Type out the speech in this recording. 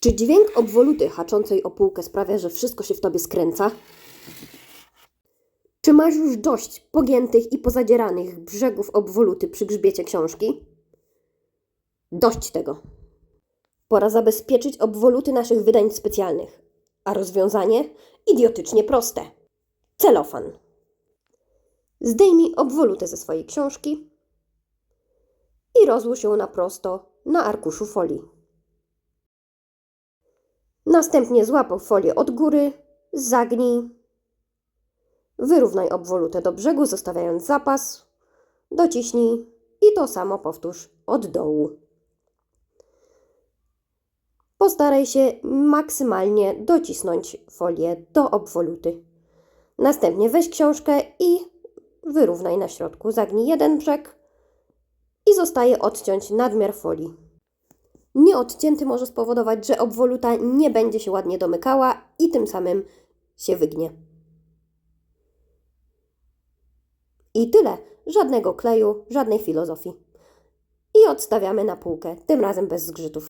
Czy dźwięk obwoluty haczącej o półkę sprawia, że wszystko się w tobie skręca? Czy masz już dość pogiętych i pozadzieranych brzegów obwoluty przy grzbiecie książki? Dość tego. Pora zabezpieczyć obwoluty naszych wydań specjalnych. A rozwiązanie? Idiotycznie proste. Celofan. Zdejmij obwolutę ze swojej książki i rozłóż ją na prosto na arkuszu folii. Następnie złap folię od góry, zagnij, wyrównaj obwolutę do brzegu, zostawiając zapas, dociśnij i to samo powtórz od dołu. Postaraj się maksymalnie docisnąć folię do obwoluty. Następnie weź książkę i wyrównaj na środku. Zagnij jeden brzeg i zostaje odciąć nadmiar folii. Nieodcięty może spowodować, że obwoluta nie będzie się ładnie domykała i tym samym się wygnie. I tyle. Żadnego kleju, żadnej filozofii. I odstawiamy na półkę, tym razem bez zgrzytów.